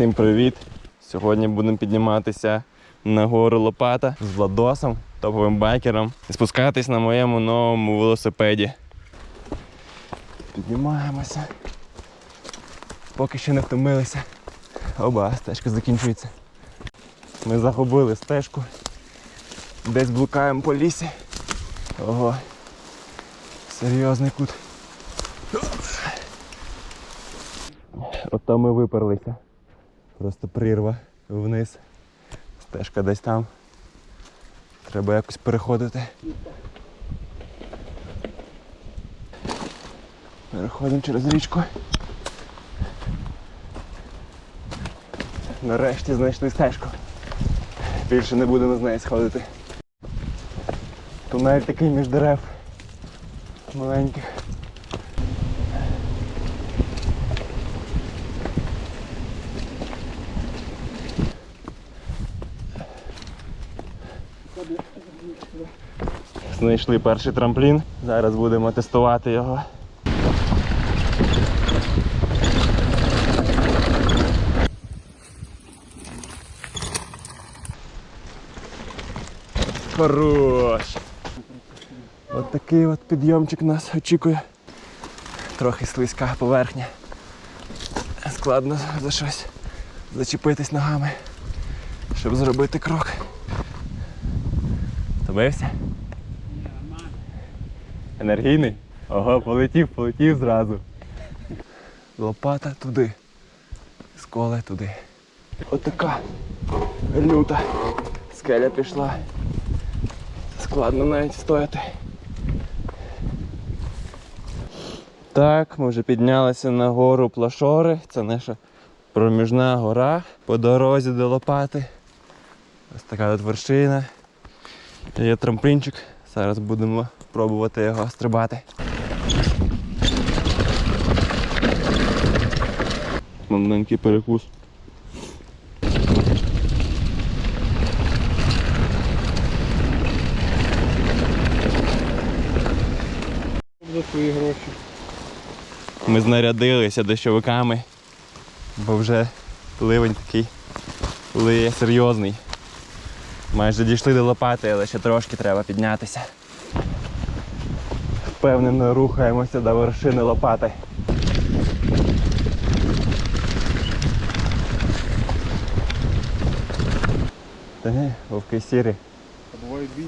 Всім привіт! Сьогодні будемо підніматися на гору Лопата з Владосом, топовим байкером, і спускатись на моєму новому велосипеді. Піднімаємося. Поки ще не втомилися. Оба, стежка закінчується. Ми загубили стежку. Десь блукаємо по лісі. Ого. Серйозний кут. От ми виперлися. Просто прірва вниз. Стежка десь там. Треба якось переходити. Переходимо через річку. Нарешті знайшли стежку. Більше не будемо з неї сходити. Тунель такий між дерев. Маленьких. Знайшли перший трамплін. Зараз будемо тестувати його. Хорош! От такий от підйомчик нас очікує. Трохи слизька поверхня. Складно за щось зачепитись ногами, щоб зробити крок. Втомився? Енергійний? Ого, полетів, полетів зразу. Лопата туди. Сколи туди. Отака люта. Скеля пішла. Складно навіть стояти. Так, ми вже піднялися на гору Плашори. Це наша проміжна гора по дорозі до Лопати. Ось така от вершина. Є трамплінчик. Зараз будемо пробувати його стрибати. Маленький перекус. За свої гроші. Ми знарядилися дощовиками, бо вже ливень такий лиє серйозний. Майже дійшли до лопати, але ще трошки треба піднятися. Впевнено рухаємося до вершини лопати. Та ні, вовки сірі. А бувають білі.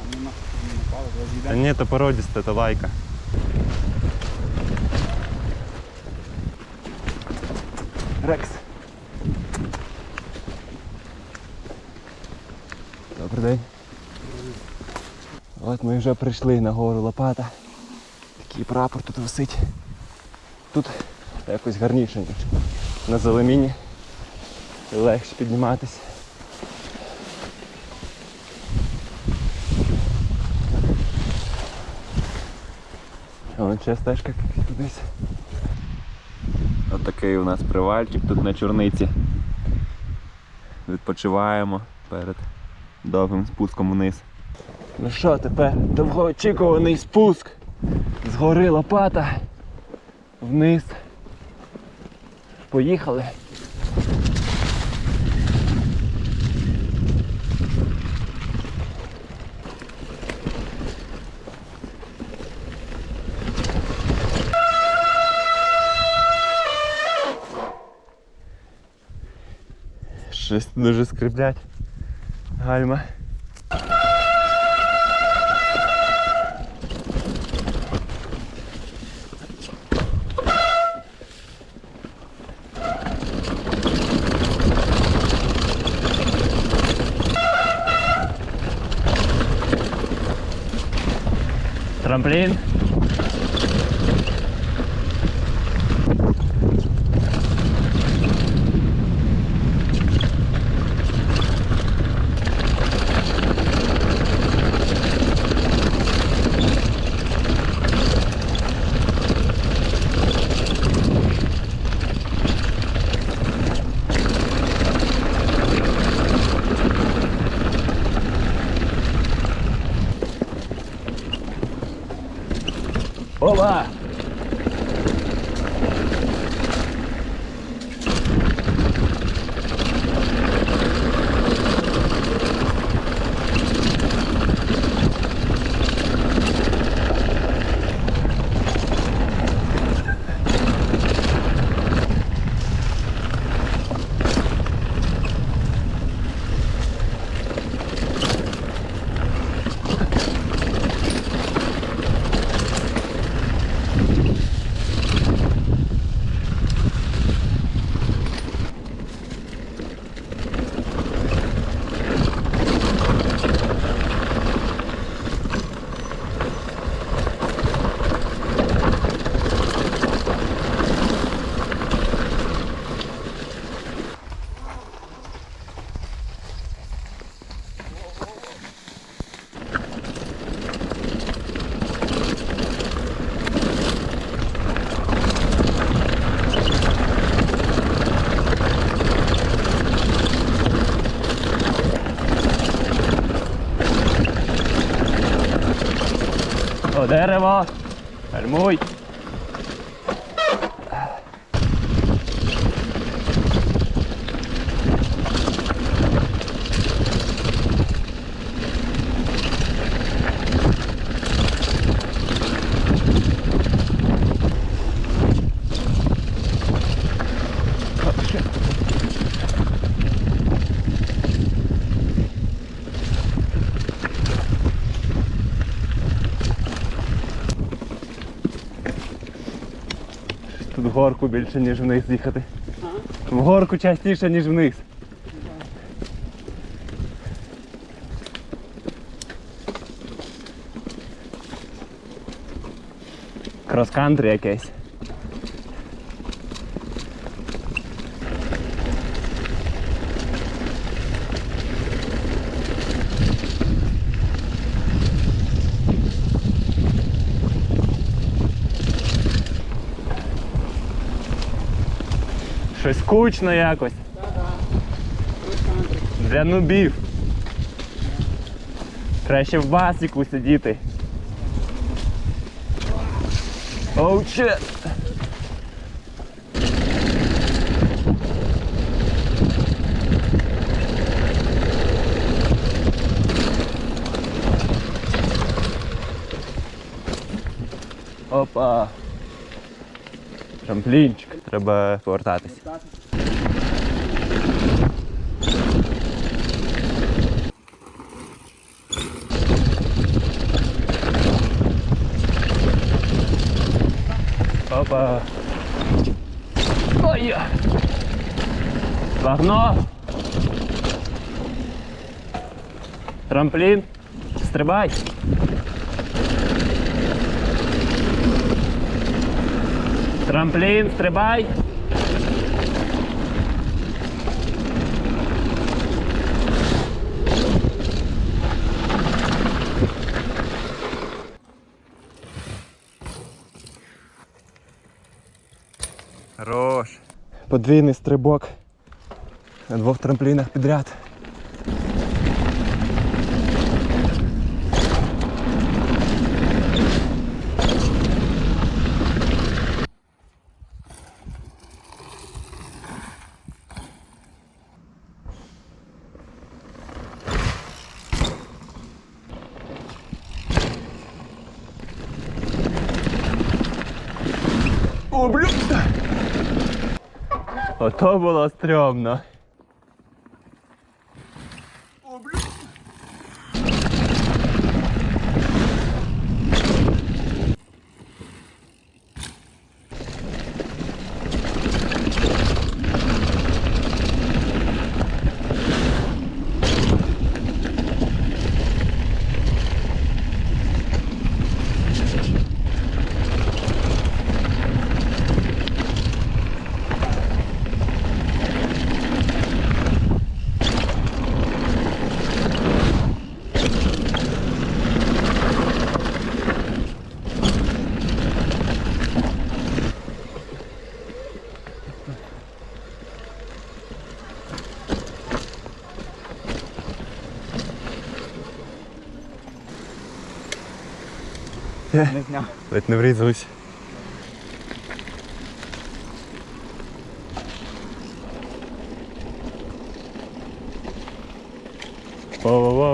А ми на не напали, ні, то породісте, то лайка. Рекс. Добрий день. От ми вже прийшли на гору Лопата. Такий прапор тут висить. Тут якось гарніше, ніж на Зелеміні. Легше підніматися. Вон ще стежка кудись. Отакий у нас привальчик тут на чорниці. Відпочиваємо перед довгим спуском вниз. Ну що, тепер довгоочікуваний спуск з гори Лопата вниз. Поїхали. Щось дуже скриплять. Гальма. Трамплін. Дерево. Гальмуй. Тут горку більше, ніж вниз їхати. В горку частіше, ніж вниз. Крос-кантрі якесь. Щось скучно якось. Для нубів. Краще в басіку сидіти. Оу, oh, Опа. Трамплінчик. Треба повертатись. Опа. Ой. Багно. Трамплін. Стрибай. Трамплін, стрибай. Хорош. Подвійний стрибок на двох трамплінах підряд. О, блін! Ото було стрьомно. Не зняв. Ледь не врізались.